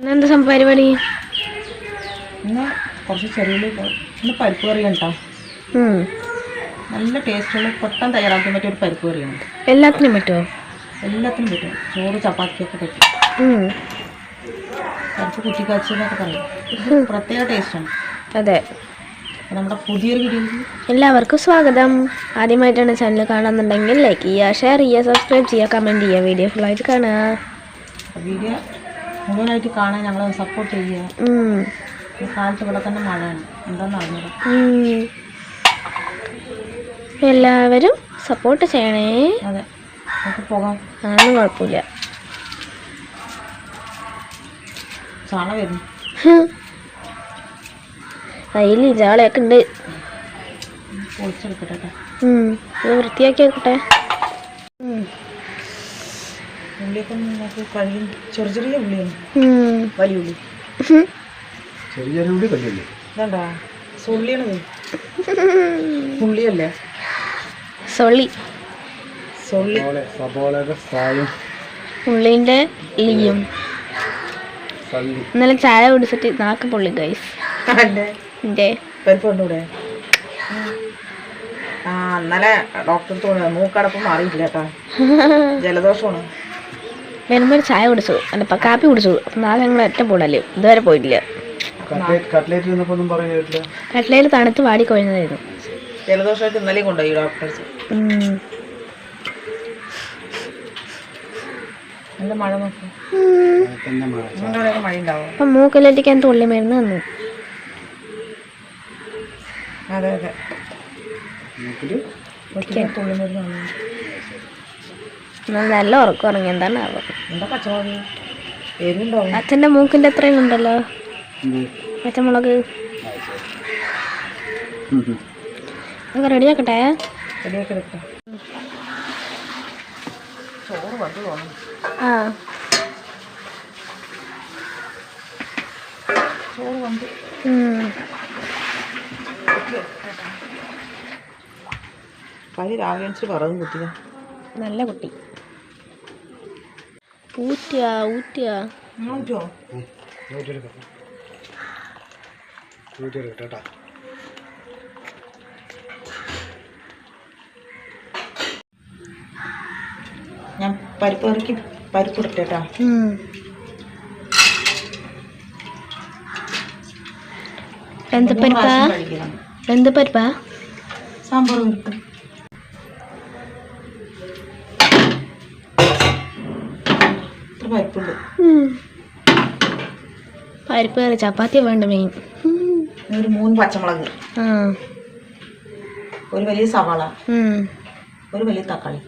ഇന്നെന്താ സം പരിപാടി? ഇന്ന് കുറച്ച് ചെറിയ ഇന്ന് പരിപ്പ് കറി കേട്ടോ നല്ല ടേസ്റ്റുള്ള പൊട്ടം തയ്യാറാക്കാൻ പറ്റിയ ഒരു പരിപ്പ് കറിയാണ്. എല്ലാത്തിനും പറ്റുമോ എല്ലാത്തിനും പറ്റും. ചോറ് ചപ്പാത്തിയൊക്കെ പറ്റും. പരിപ്പ് കുറ്റിക്കാച്ചെന്നൊക്കെ പറയും. പ്രത്യേക ടേസ്റ്റാണ് അതെ. നമ്മുടെ പുതിയൊരു വീഡിയോയിൽ എല്ലാവർക്കും സ്വാഗതം. ആദ്യമായിട്ടാണ് ചാനൽ കാണുന്നുണ്ടെങ്കിൽ ലൈക്ക് ചെയ്യുക ഷെയർ ചെയ്യുക സബ്സ്ക്രൈബ് ചെയ്യുക കമന്റ് ചെയ്യുക. വീഡിയോ ഫുള്ളായിട്ട് കാണുക. വീഡിയോ മുഴുവനായിട്ട് കാണാൻ ഞങ്ങളെ സപ്പോർട്ട് ചെയ്യുക. കാലത്ത് ഇവിടെ തന്നെ മഴയാണ് എന്താണെന്ന് അറിഞ്ഞത് എല്ലാവരും സപ്പോർട്ട് ചെയ്യണേ. അതെ. നമുക്ക് പോകാം. അതൊന്നും കുഴപ്പമില്ല. ചാള വരുന്നു അതിൽ ചാളയൊക്കെ ഉണ്ട്. പൊളിച്ചെടുക്കട്ടെ. ഇത് വൃത്തിയാക്കി വെക്കട്ടെ. ഉള്ളിയൊക്കെ നമുക്ക് കഴിയും ചെറിയ ചെറിയ ഉള്ളിയാണ്. ഉം. വലിയ ഉള്ളി. ചെറിയ ചെറിയ ഉള്ളി സുള്ളിയാണത് ഉള്ളിയല്ലേ? സൊള്ളി സൊള്ളി സബോള സബോളയുടെ സായും ഉള്ളിന്റെ ലീയും ഇന്നലെ ചായ കുടിച്ചിട്ട് നാക്ക് പൊള്ളി ഗൈസ് ആ ഇന്നലെ ഡോക്ടർ തോന്നുന്നു മൂക്കടപ്പ് മാറിയില്ല കേട്ടാ. ജലദോഷമാണ്. വരുമ്പോൾ ചായ കുടിച്ചു അല്ല ഇപ്പം കാപ്പി കുടിച്ചു അപ്പം നാളെ ഞങ്ങൾ ഒറ്റ പോടല്ലേ ഇതുവരെ പോയിട്ടില്ല. കട്ട്ലേറ്റ് കട്ട്ലയിൽ തണുത്ത് വാടി കൊഴിഞ്ഞതായിരുന്നു. ജലദോഷമായിട്ട് ഇന്നലെയും കൊണ്ടുപോയി ഡോക്ടേഴ്സ്. നല്ല മഴ നോക്കും. തന്നെ അപ്പം മൂക്കിലറ്റിക്കാൻ തുള്ളി മരുന്ന് തന്നു. അതെ അതെ. തുള്ളി മരുന്ന് എന്നാൽ നല്ല ഉറക്കം ഉറങ്ങി. എന്താണ് അച്ഛന്റെ മൂക്കിന്റെ അത്രയും ഉണ്ടല്ലോ. പച്ചമുളക്. നമുക്ക് റെഡിയാക്കട്ടെ ആ. രാവിലെ നല്ല കുട്ടി. ഊറ്റുക ഊറ്റുക നിങ്ങൾ പറ്റുമോ ഉം. ഊറ്റിയെടുക്കാം. ഊറ്റിയെടുക്കട്ടെ കേട്ടോ ഞാൻ പരിപ്പ് കറിക്ക് പരിപ്പ് ഇടട്ടെ കേട്ടോ ഉം. എന്ത് പരിപ്പാ എന്ത് പരിപ്പാ സാമ്പാർ പരിപ്പ് പരിപ്പുണ്ട്. പരിപ്പ് കറി ചപ്പാത്തി വേണ്ട മെയിൻ ഒരു മൂന്ന് പച്ചമുളക്. ഒരു വലിയ സവാള. ഒരു വലിയ തക്കാളി.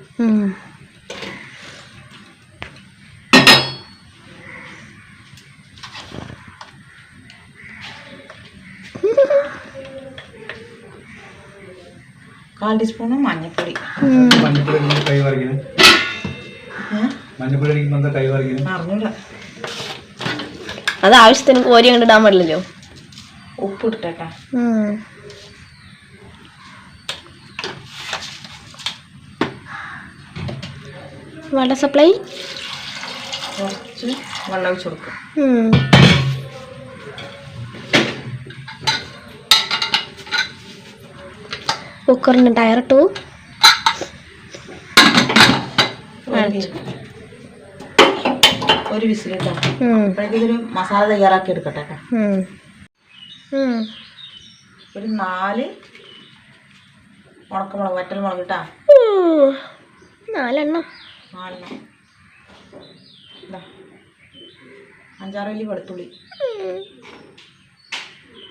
കാൽ ടീസ്പൂണ് മഞ്ഞൾപ്പൊടി ഉം. മഞ്ഞപ്പൊടി അടിക്കുമ്പോൾ എന്താ കൈ അത് ആവശ്യത്തിന് കോരി അങ്ങോട്ട് ഇടാൻ പാടില്ലല്ലോ? ഉപ്പ്. Water supply? കുറച്ച് വെള്ളം ഒഴിച്ച് കൊടുക്കും. കുക്കറിന് ടയർ വി- ഒരു വിസിലിട്ടാ. ഉം. അപ്പോഴേക്കും മസാല തയ്യാറാക്കി എടുക്കട്ടെ കേട്ടോ. ഒരു നാല് ഉണക്കമുളക് വറ്റൽ മുളക് ഇട്ടാ. നാലെണ്ണ. നാലെണ്ണം. അഞ്ചാറ് വലിയ വെളുത്തുള്ളി.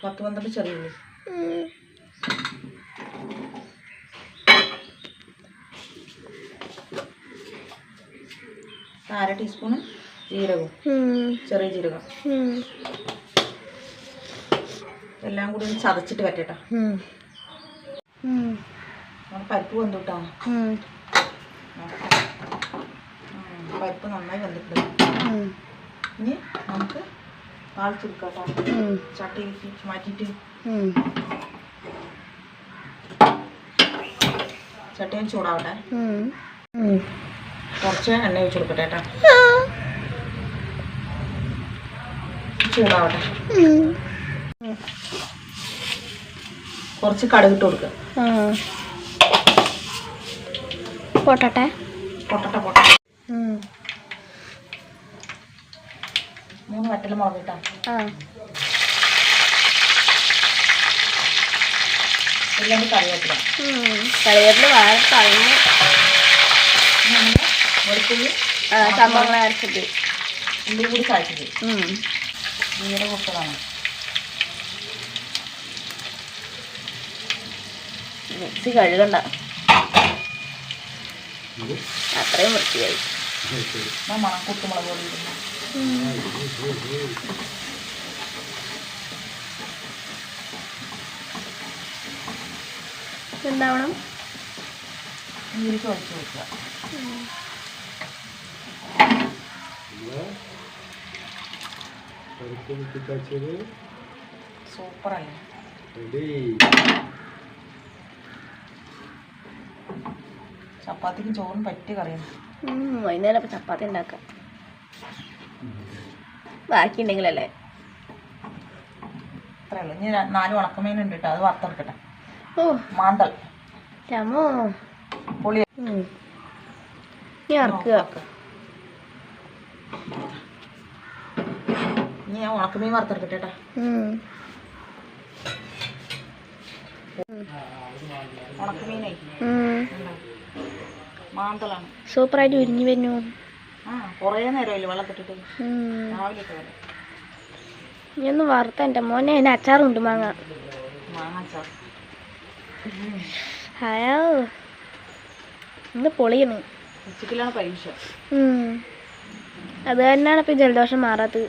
പത്ത് പന്ത്രണ്ട് ചെറിയ ഉള്ളി. അര ടീസ്പൂണ് ജീരകവും. ഉം. ചെറിയ ജീരകം. എല്ലാം കൂടി ഒന്ന് ചതച്ചിട്ട് പറ്റേട്ടാ പരിപ്പ് വെന്തുട്ടാ? ഉം. പരിപ്പ് നന്നായി വെന്തിട്ടുണ്ട്. ഇനി നമുക്ക് താളിച്ചെടുക്കാം ഉം. ചട്ടി മാറ്റിട്ട്. ചട്ടി ഞാൻ ചൂടാവട്ടെ. കുറച്ച് എണ്ണ ഒഴിച്ച് കൊടുക്കട്ടെ കേട്ടോ ആ. ചൂടാവട്ടെ. കുറച്ച് കടുകിട്ട് കൊടുക്കുക പൊട്ടട്ടെ? പൊട്ടട്ട പൊട്ട മൂന്ന് വറ്റൽ മുളക് ഇട്ടാ. ആ. ഇല്ലെങ്കിൽ കറിവേപ്പില. കറിവേപ്പില വേറെ കഴിഞ്ഞ് വെളുത്തുള്ളി സംഭവങ്ങൾ അരച്ചിട്ട്. ഉള്ളി കൂടി ചായച്ചത് ജീരക പൊട്ടതാണ് മിക്സി കഴുകണ്ട. അത്രയും വൃത്തിയായി. മണം കുത്തുമുളക് പൊടി എന്താവണം? നീര് ഒഴിച്ച് വെക്കുക. സൂപ്പറല്ലേ ചപ്പാത്തിക്കും ചോറും പറ്റിയ കറിയാണ് വൈകുന്നേരം അപ്പം ചപ്പാത്തി ഉണ്ടാക്കാം. ബാക്കി ഉണ്ടെങ്കിലല്ലേ അത്രേ ഉള്ളൂ. ഇനി നാല് ഉണക്കമീൻ ഉണ്ട് കേട്ടോ അത് വറുത്തെടുക്കട്ടെ. ഓ. മാന്തൽ ചമോ പുളി. ഇറക്കുക ഇനി ഞാൻ ഉണക്കമീൻ വറുത്തെടുക്കട്ടെ കേട്ടോ. ഉണക്കമീനേ. ഉം. മാന്തലാണ് സൂപ്പറായിട്ട് ഉരിഞ്ഞു വരുന്നു ആ കുറേ നേരമില്ല വെള്ളത്തിട്ടിട്ട്. രാവിലെ ഇനി ഒന്ന് വറുത്ത എന്റെ മോനെ അതിന് അച്ചാറുണ്ട് മാങ്ങ. മാങ്ങാച്ചാർ അയ്യോ ഇന്ന് പൊളിയാണ്. ഉച്ചക്കിലാണ് പരീക്ഷ. അത് തന്നെയാണ് ഇപ്പം ജലദോഷം മാറാത്തത്.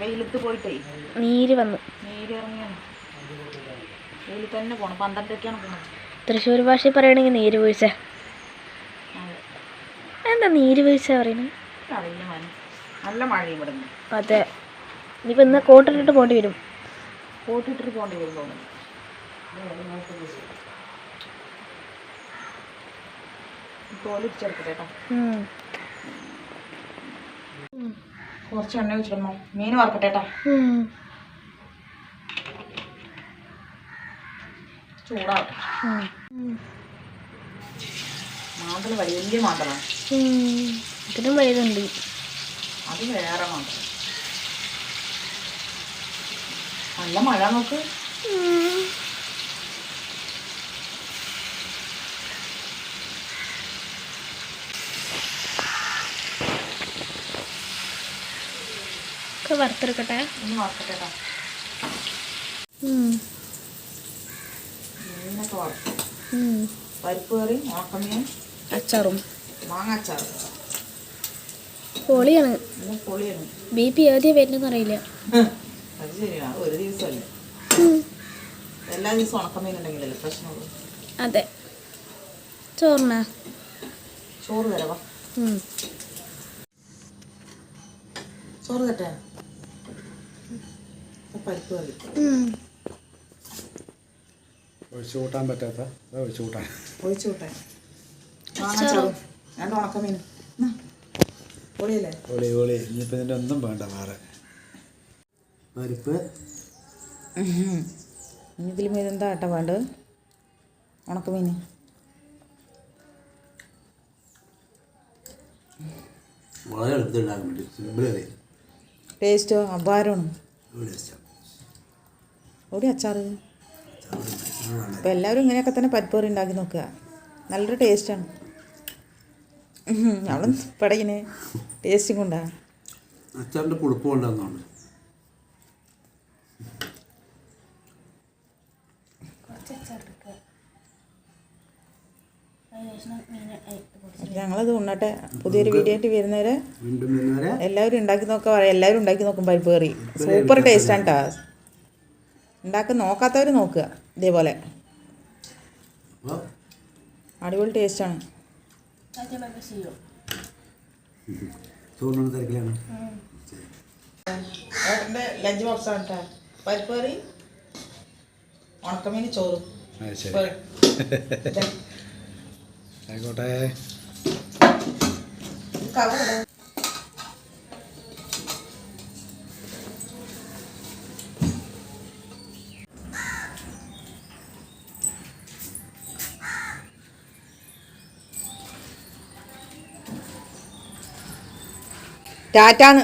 വെയിലത്ത് പോയിട്ടേ. നീര് വന്നു. നീര് ഇറങ്ങിയാണ് തന്നെ പോണം. പന്ത്രണ്ടൊക്കെയാണ് പോണത്. തൃശ്ശൂർ ഭാഷയിൽ പറയണെങ്കിൽ നീര് വീഴ്ച. എന്താ നീര് വീഴ്ച പറയുന്നത് അറിയില്ല നല്ല മഴയും ഇവിടെ അതെ. ഇനിയിപ്പോൾ ഇന്ന് കോട്ടിട്ടിട്ട് പോകേണ്ടി വരും. കോട്ടിട്ടിട്ട് പോകേണ്ടി വരും തോന്നുന്നു. തോലിച്ചെടുക്കട്ടെ കേട്ടോ. കുറച്ച് എണ്ണ വെച്ചിടണം മീൻ വറക്കട്ടെ കേട്ടോ. ചൂടാവട്ടെ. മാന്തൽ വലിയ മാന്തലാണ് ഉം. ഇതിനും വലുതുണ്ട്. അത് വേറെ മാന്തൽ നല്ല മഴ നോക്ക്. ഒക്കെ വറുത്തെടുക്കട്ടെ. പരിപ്പ് കറി ഉണക്കമീൻ അച്ചാറും. പൊളിയാണ്. ബി പി ആദ്യം വരുന്നതെന്ന് അറിയില്ല. അത് ശരിയാണ് ഒരു ദിവസമല്ലേ. ഉം. എല്ലാ ദിവസവും ഉണക്കമീൻ ഉണ്ടെങ്കിലല്ലേ പ്രശ്നമുള്ളൂ? അതെ. ചോറിനാ? ചോറ് തരവാ. ചോറ് തട്ടെ? പരിപ്പ് കറി. ഒഴിച്ചു കൂട്ടാൻ പറ്റാത്ത ഒഴിച്ചു കൂട്ടാൻ ഒഴിച്ചു കൂട്ടാൻ ഞാൻ ഉണക്കമീൻ ഒളിയല്ലേ പൊളിയല്ലേ? ഒളി ഒളി ഇനിയിപ്പോൾ ഇതിന്റെ ഒന്നും വേണ്ട വേറെ. പരിപ്പ്. ഇനി ഇതിൽ ഇതെന്താ കേട്ടോ വേണ്ടത്? ഉണക്കമീൻ വളരെ വേണ്ടി സിമ്പിൾ ടേസ്റ്റോ അപാരമാണ് എവിടെ അച്ചാർ അപ്പോൾ എല്ലാവരും ഇങ്ങനെയൊക്കെ തന്നെ പരിപ്പൊറി ഉണ്ടാക്കി നോക്കുക. നല്ലൊരു ടേസ്റ്റാണ് അവിടെ പടയിന് ടേസ്റ്റും കൊണ്ടാ. അച്ചാറിന്റെ പുളിപ്പ് കൊണ്ടുവന്നുണ്ട് ഞങ്ങളത് ഉണ്ണട്ടെ. പുതിയൊരു വീഡിയോ ആയിട്ട് വരുന്നവരെ എല്ലാവരും ഉണ്ടാക്കി നോക്കുക. എല്ലാവരും ഉണ്ടാക്കി നോക്കും പരിപ്പ് കറി സൂപ്പർ ടേസ്റ്റാണ് കേട്ടോ ഉണ്ടാക്കി നോക്കാത്തവർ നോക്കുക ഇതേപോലെ. അടിപൊളി ടേസ്റ്റാണ് ഏട്ടന്റെ ലഞ്ച് ബോക്സാണ് കേട്ടോ പരിപ്പ് കറി ഉണക്കമീൻ ചോറും. ആയിക്കോട്ടെ. ടാറ്റാന്ന്